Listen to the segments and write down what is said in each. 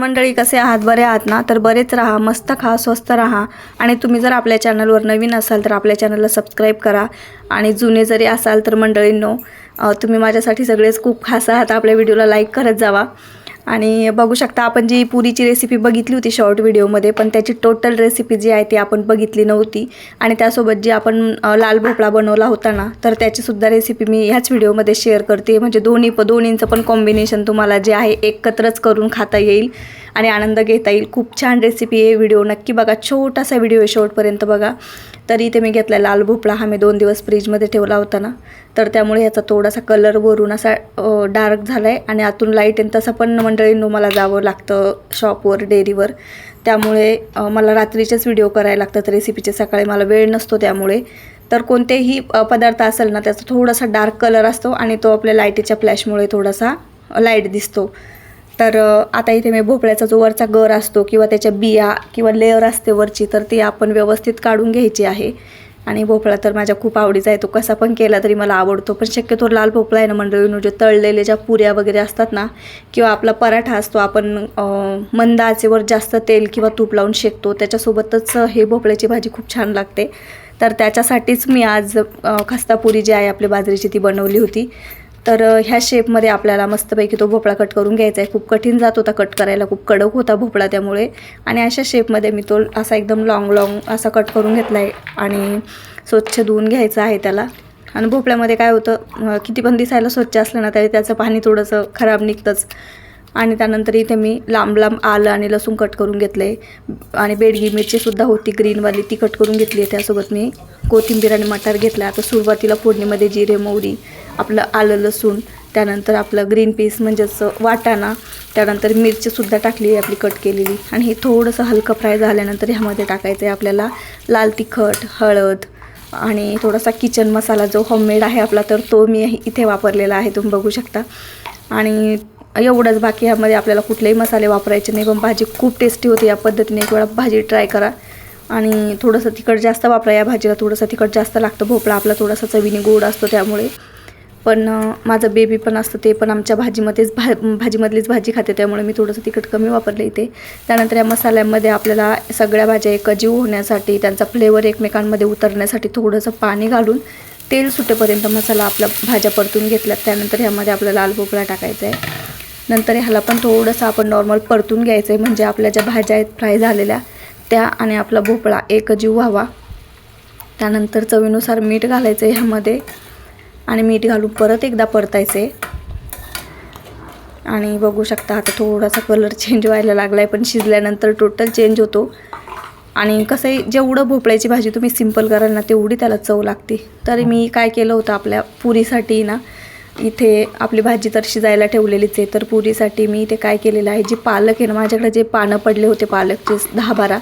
मंडळी कसे आहात? बरे आहात ना? तर बरेच राहा मस्त खा स्वस्त राहा. आणि तुम्ही जर आपल्या चॅनलवर नवीन असाल तर आपल्या चॅनलला सबस्क्राईब करा. आणि जुने जरी असाल तर मंडळींनो तुम्ही माझ्यासाठी सगळेच खूप खास आहात आपल्या व्हिडिओला लाईक करत जावा. आणि बघू शकता आपण जी पुरीची रेसिपी बघितली होती शॉर्ट व्हिडिओमध्ये पण त्याची टोटल रेसिपी जी आहे ती आपण बघितली नव्हती. आणि त्यासोबत जी आपण लाल भोपळा बनवला होता ना तर त्याचीसुद्धा रेसिपी मी ह्याच व्हिडिओमध्ये शेअर करते. म्हणजे दोन्ही प दोन्हींचं पण कॉम्बिनेशन तुम्हाला जे आहे एकत्रच करून खाता येईल. आणि आनंद घेता येईल. खूप छान रेसिपी आहे व्हिडिओ नक्की बघा छोटासा व्हिडिओ आहे शेवटपर्यंत बघा. तरी इथे मी घेतला लाल भोपळा हा मी दोन दिवस फ्रीजमध्ये ठेवला होता ना. तर त्यामुळे ह्याचा थोडासा कलर वरून असा डार्क झाला आहे आणि आतून लाइट आणि तसं पण मंडळींनो मला जावं लागतं शॉपवर डेअरीवर त्यामुळे मला रात्रीचेच व्हिडिओ करायला लागतात रेसिपीचे सकाळी मला वेळ नसतो त्यामुळे. तर कोणतेही पदार्थ असेल ना त्याचा थोडासा डार्क कलर असतो आणि तो आपल्या लाईटीच्या फ्लॅशमुळे थोडासा लाइट दिसतो. तर आता इथे मी भोपळ्याचा जो वरचा गर असतो किंवा त्याच्या बिया किंवा लेअर असते वरची तर ती आपण व्यवस्थित काढून घ्यायची आहे. आणि भोपळा तर माझ्या खूप आवडीचा आहे. तो कसा पण केला तरी मला आवडतो. पण शक्यतो लाल भोपळा आहे ना मंडळीनं जे तळलेले ज्या पुऱ्या वगैरे असतात ना किंवा आपला पराठा असतो आपण मंदाचेवर मंद आचेवर जास्त तेल किंवा तूप लावून शेकतो. त्याच्यासोबतच हे भोपळ्याची भाजी खूप छान लागते. तर त्याच्यासाठीच मी आज खस्तापुरी जी आहे आपली बाजरीची ती बनवली होती. तर ह्या शेपमध्ये आपल्याला मस्तपैकी तो भोपळा कट करून घ्यायचा आहे खूप कठीण जात होता कट करायला. खूप कडक होता भोपळा त्यामुळे. आणि अशा शेपमध्ये मी तो असा एकदम लाँग लाँग असा कट करून घेतला आहे आणि स्वच्छ धुवून घ्यायचा आहे त्याला. आणि भोपळ्यामध्ये काय होतं किती पण दिसायला स्वच्छ असलं ना तरी त्याचं पाणी थोडंसं खराब निघतंच. आणि त्यानंतर इथे मी लांब लांब आलं आणि लसूण कट करून घेतलं आहे आणि बेडगी मिरचीसुद्धा होती ग्रीनवाली ती कट करून घेतली आहे त्यासोबत मी. कोथिंबीर आणि मटार घेतला आता सुरुवातीला फोडणीमध्ये जिरे मोहरी आपलं आलं लसूण त्यानंतर आपलं ग्रीन पीस म्हणजेच वाटाणा त्यानंतर मिरचीसुद्धा टाकली आहे आपली कट केलेली. आणि हे थोडंसं हलकं फ्राय झाल्यानंतर ह्यामध्ये टाकायचं आहे आपल्याला लाल तिखट हळद आणि थोडासा किचन मसाला जो होममेड आहे आपला तर तो मी इथे वापरलेला आहे तुम्ही बघू शकता. आणि एवढंच बाकी ह्यामध्ये आपल्याला कुठलेही मसाले वापरायचे नाही पण भाजी खूप टेस्टी होते या पद्धतीने. एक वेळा भाजी ट्राय करा. आणि थोडंसं तिखट जास्त वापरा या भाजीला थोडंसं तिखट जास्त लागतं भोपळा आपला थोडासा चवीने गोड असतो त्यामुळे. पण माझं बेबी पण असतं ते पण आमच्या भाजीमध्येच भा भाजीमधलीच भाजी खाते त्यामुळे मी थोडंसं तिखट कमी वापरलं इथे. त्यानंतर या मसाल्यामध्ये आपल्याला सगळ्या भाज्या एकजीव होण्यासाठी त्यांचा फ्लेवर एकमेकांमध्ये उतरण्यासाठी थोडंसं पाणी घालून तेल सुटेपर्यंत मसाला आपला भाज्या परतून घेतल्यात. त्यानंतर ह्यामध्ये आपला लाल भोपळा टाकायचा आहे. नंतर ह्याला पण थोडंसं आपण नॉर्मल परतून घ्यायचं आहे म्हणजे आपल्या ज्या भाज्या आहेत फ्राय झालेल्या त्या आणि आपला भोपळा एकजीव व्हावा. त्यानंतर चवीनुसार मीठ घालायचं आहे ह्यामध्ये. आणि मीठ घालून परत एकदा परतायचं. आहे आणि बघू शकता आता थोडासा कलर चेंज व्हायला लागला आहे पण शिजल्यानंतर टोटल चेंज होतो. आणि कसं आहे जेवढं भोपळ्याची भाजी तुम्ही सिंपल कराल ना तेवढी त्याला चव लागते. तरी मी काय केलं होतं आपल्या पुरीसाठी ना इथे आपली भाजी तर शिजायला ठेवलेलीच आहे तर पुरीसाठी मी इथे काय केलेलं आहे जे पालक आहे ना माझ्याकडे जे पानं पडले होते पालकचे दहा बारा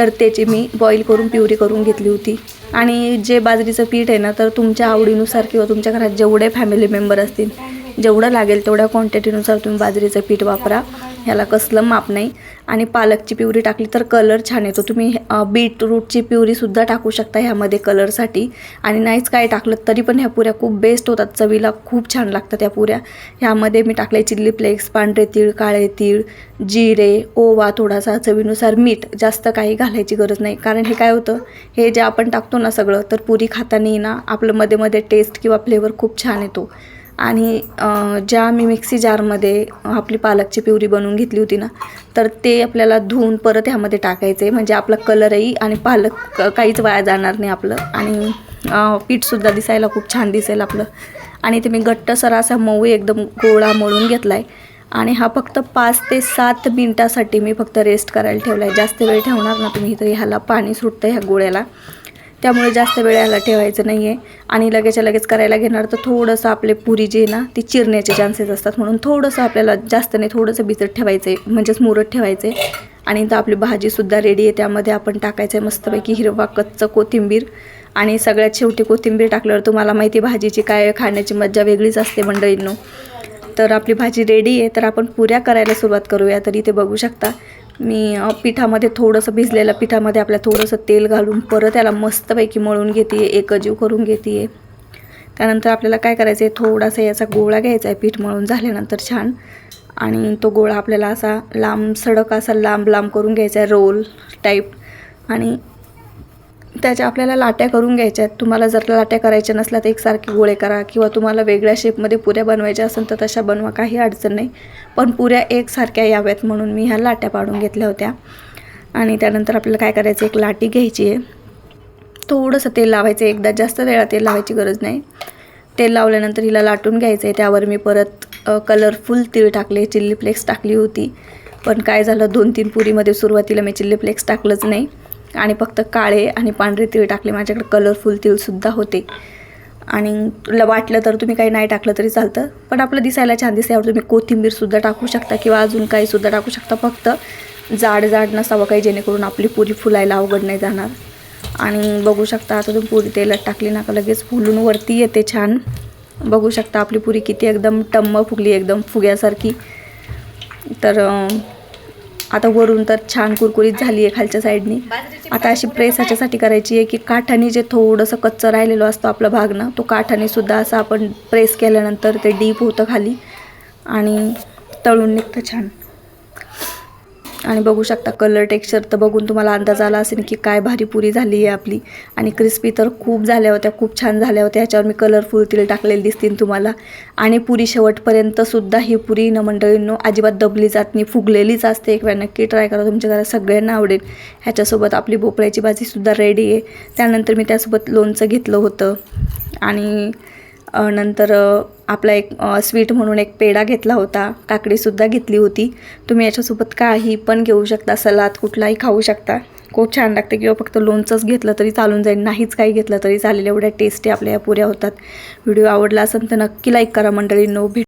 तर त्याची मी बॉईल करून प्युरी करून घेतली होती. आणि जे बाजरीचं पीठ आहे ना तर तुमच्या आवडीनुसार किंवा तुमच्या घरात जेवढे फॅमिली मेंबर असतील जेवढं लागेल तेवढ्या क्वांटिटीनुसार तुम्ही बाजरीचं पीठ वापरा. ह्याला कसलं माप नाही. आणि पालकची प्युरी टाकली तर कलर छान येतो. तुम्ही बीटरूटची प्युरीसुद्धा टाकू शकता ह्यामध्ये कलरसाठी आणि नाहीच काय टाकलं तरी पण ह्या पुऱ्या खूप बेस्ट होतात. चवीला खूप छान लागतात ह्या पुऱ्या. ह्यामध्ये मी टाकले चिल्ली फ्लेक्स पांढरे तीळ काळे तीळ जिरे ओवा थोडासा. चवीनुसार मीठ जास्त काही घालायची गरज नाही. कारण हे काय होतं? हे जे आपण टाकतो ना सगळं तर पुरी खाताना ना आपलं मध्ये मध्ये टेस्ट किंवा फ्लेवर खूप छान येतो. आणि ज्या मी मिक्सी जारमध्ये आपली पालकची प्युरी बनवून घेतली होती ना तर ते आपल्याला धुवून परत ह्यामध्ये टाकायचे. म्हणजे आपला कलरही आणि पालक काहीच वाया जाणार नाही आपलं. आणि पीठसुद्धा दिसायला खूप छान दिसेल आपलं. आणि ते मी घट्टसर असा मऊ एकदम गोळा मळून घेतला आहे आणि हा फक्त पाच ते सात मिनटासाठी मी फक्त रेस्ट करायला ठेवला आहे जास्त वेळ ठेवणार ना तुम्ही तर ह्याला पाणी सुटतं ह्या गोळ्याला. त्यामुळे जास्त वेळ याला ठेवायचं नाही आहे आणि लगेचच्या लगेच करायला घेणार तर थोडंसं आपले पुरी जी आहे ना ती चिरण्याचे चान्सेस असतात. म्हणून थोडंसं आपल्याला जास्त नाही थोडंसं भिजत ठेवायचं आहे म्हणजेच मुरत ठेवायचं आहे आणि तर आपली भाजीसुद्धा रेडी आहे. त्यामध्ये आपण टाकायचं आहे मस्तपैकी हिरवा कच्चं कोथिंबीर. आणि सगळ्यात शेवटी कोथिंबीर टाकल्यावर तुम्हाला माहिती भाजीची काय खाण्याची मज्जा वेगळीच असते मंडळींनो. तर आपली भाजी रेडी आहे. तर आपण पुऱ्या करायला सुरुवात करूया. तर इथे बघू शकता मी पिठामध्ये थोडंसं भिजलेलं पिठामध्ये आपल्या थोडंसं तेल घालून परत याला मस्तपैकी मळून घेते एकजीव करून घेते त्यानंतर आपल्याला काय करायचं आहे थोडासा याचा गोळा घ्यायचा आहे पीठ मळून झाल्यानंतर छान. आणि तो गोळा आपल्याला असा लांब सडक असा लांब लांब करून घ्यायचा आहे रोल टाईप. आणि त्याच्या आपल्याला लाट्या करून घ्यायच्या आहेत. तुम्हाला जर लाट्या करायच्या नसल्या तर एकसारखे गोळे करा किंवा तुम्हाला वेगळ्या शेपमध्ये पुऱ्या बनवायच्या असेल तर तशा बनवा काही अडचण नाही. पण पुऱ्या एकसारख्या याव्यात म्हणून मी ह्या लाट्या पाडून घेतल्या होत्या. आणि त्यानंतर आपल्याला काय करायचं एक लाटी घ्यायची आहे. थोडंसं तेल लावायचं आहे एकदा जास्त वेळा तेल लावायची गरज नाही. तेल लावल्यानंतर हिला लाटून घ्यायचं आहे. त्यावर मी परत कलरफुल तीळ टाकले चिल्ली फ्लेक्स टाकली होती. पण काय झालं दोन तीन पुरीमध्ये सुरुवातीला मी चिल्ली फ्लेक्स टाकलंच नाही. आणि फक्त काळे आणि पांढरे तीळ टाकले. माझ्याकडे कलरफुल तीळसुद्धा होते. आणि तुला वाटलं तर तुम्ही काही नाही टाकलं तरी चालतं. पण आपलं दिसायला छान दिसतं यावर तुम्ही कोथिंबीरसुद्धा टाकू शकता किंवा अजून काहीसुद्धा टाकू शकता. फक्त जाड जाड नसावं काही जेणेकरून आपली पुरी फुलायला अवघड नाही जाणार. आणि बघू शकता आता तुम्ही पुरी तेलात टाकली ना का लगेच फुलून वरती येते छान. बघू शकता आपली पुरी किती एकदम टम्म फुगली एकदम फुग्यासारखी. तर आता वरून तर छान कुरकुरीत झाली आहे खालच्या साईडने. आता अशी प्रेस ह्याच्यासाठी करायची आहे की काठाने जे थोडंसं कच्चं राहिलेलो असतो आपला भाग ना तो काठाने सुद्धा असं आपण प्रेस केल्यानंतर ते डीप होतं खाली. आणि तळून निघतं छान. आणि बघू शकता कलर टेक्स्चर तर बघून तुम्हाला अंदाज आला असेल की काय भारी पुरी झाली आहे आपली. आणि क्रिस्पी तर खूप झाल्या होत्या खूप छान झाल्या होत्या. ह्याच्यावर मी कलरफुल तिला टाकलेली दिसतील तुम्हाला. आणि पुरी शेवटपर्यंतसुद्धा ही पुरी न मंडळींनो अजिबात दबली जात नाही फुगलेलीच असते. एक वेळा नक्की ट्राय करा तुमच्या घरात सगळ्यांना आवडेल. ह्याच्यासोबत आपली भोपळ्याची भाजीसुद्धा रेडी आहे. त्यानंतर मी त्यासोबत लोणचं घेतलं होतं. आणि नंतर आपला एक स्वीट म्हणून एक पेढा घेतला होता. काकडीसुद्धा घेतली होती. तुम्ही याच्यासोबत काही पण घेऊ शकता. सलाद कुठलाही खाऊ शकता. खूप छान लागते किंवा फक्त लोणचंच घेतलं तरी चालून जाईल. नाहीच काही घेतलं तरी चालेल. एवढ्या टेस्टी आपल्या या पुऱ्या होतात. व्हिडिओ आवडला असेल तर नक्की लाईक करा मंडळी. नो भेट